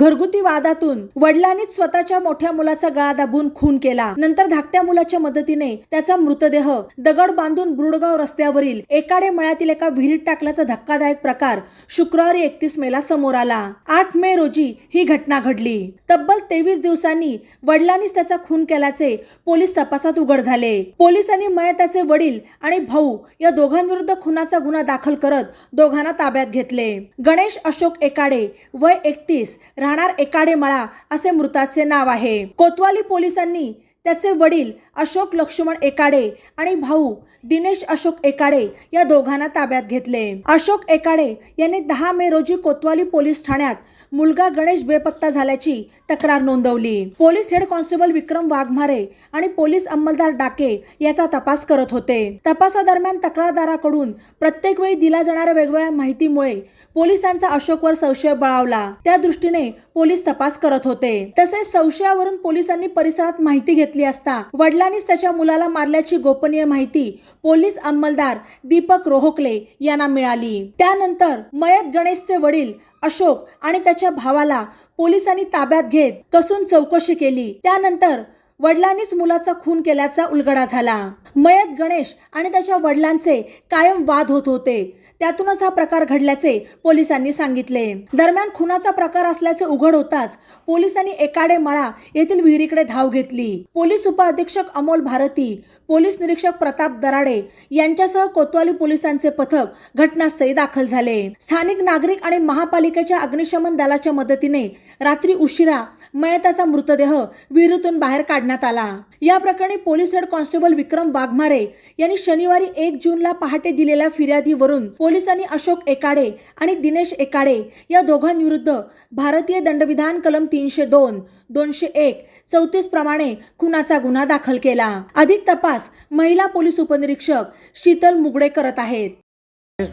घरगुती वादातून वडिलांनीच स्वतःच्या मोठ्या मुलाचा गळा दाबून खून केला. नंतर धाकट्या मुलाच्या मदतीने त्याचा मृतदेह दगड बांधून बुरुडगाव रस्त्यावरील एकाडे मळ्यातील एका विहिरीत टाकल्याचा धक्कादायक प्रकार शुक्रवारी एकतीस मेला समोर आला. आठ मे रोजी ही घटना घडली. तब्बल तेवीस दिवसांनी वडिलांनीच त्याचा खून केल्याचे पोलीस तपासात उघड झाले. पोलिसांनी मयताचे वडील आणि भाऊ या दोघांविरुद्ध खुनाचा गुन्हा दाखल करत दोघांना ताब्यात घेतले. गणेश अशोक एकाडे वय एकतीस राहणार एकाडे मळा असे मृताचे नाव आहे. कोतवाली पोलिसांनी त्याचे वडील अशोक लक्ष्मण एकाडे आणि भाऊ दिनेश अशोक एकाडे या दोघांना ताब्यात घेतले. अशोक एकाडे यांनी दहा मे रोजी कोतवाली पोलीस ठाण्यात मुलगा गणेश बेपत्ता झाल्याची तक्रार नोंदवली. Police head constable Vikram Waghmare आणि पोलीस अंमलदार डाके याचा तपास करत होते. तपासादरम्यान तक्रारदाराकडून प्रत्येक वेळी दिल्या जाणाऱ्या वेगवेगळ्या माहितीमुळे पोलिसांचा अशोकवर संशय बळावला. त्या दृष्टीने पोलीस तपास करत होते. तसेच संशयावरून पोलिसांनी परिसरात माहिती घेतली असता वडिलांनीच त्याच्या मुलाला मारल्याची गोपनीय माहिती पोलीस अंमलदार दीपक रोहोकले यांना मिळाली. त्यानंतर मयत गणेशचे वडील अशोक आणि त्याच्या भावाला पोलिसांनी ताब्यात घेत कसून चौकशी केली. त्यानंतर वडिलांनीच मुलाचा खून केल्याचा उलगडा झाला. मयत गणेश आणि त्याच्या वडिलांचे कायम वाद होत होते. त्यातूनच हा प्रकार घडल्याचे पोलिसांनी सांगितले. दरम्यान खुनाचा प्रकार असल्याचे उघड होताच पोलिसांनी एकाडे मळा येथील विहिरीकडे धाव घेतली. पोलीस उपअधीक्षक अमोल भारती पोलीस निरीक्षक प्रताप दराडे यांच्यासह कोतवाली पोलिसांचे पथक घटनास्थळी दाखल झाले. स्थानिक नागरिक आणि महापालिकेच्या अग्निशमन दलाच्या मदतीने रात्री उशिरा मयताचा मृतदेह विहिरीतून बाहेर काढण्यात आला. या प्रकरणी police head constable Vikram Waghmare यांनी शनिवारी एक जूनला पहाटे दिलेल्या फिर्यादीवरून पोलिसांनी अशोक एकाडे आणि दिनेश एकाडे या दोघांविरुद्ध भारतीय दंडविधान कलम तीनशे दोन दोनशे एक चौतीस प्रमाणे खुनाचा गुन्हा दाखल केला. अधिक तपास महिला पोलीस उपनिरीक्षक शीतल मुगडे करत आहेत.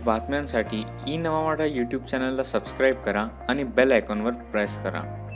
बातम्यांसाठी ई नवा मराठा यूट्यूब चॅनलला सबस्क्राईब करा आणि बेल आयकॉनवर प्रेस करा.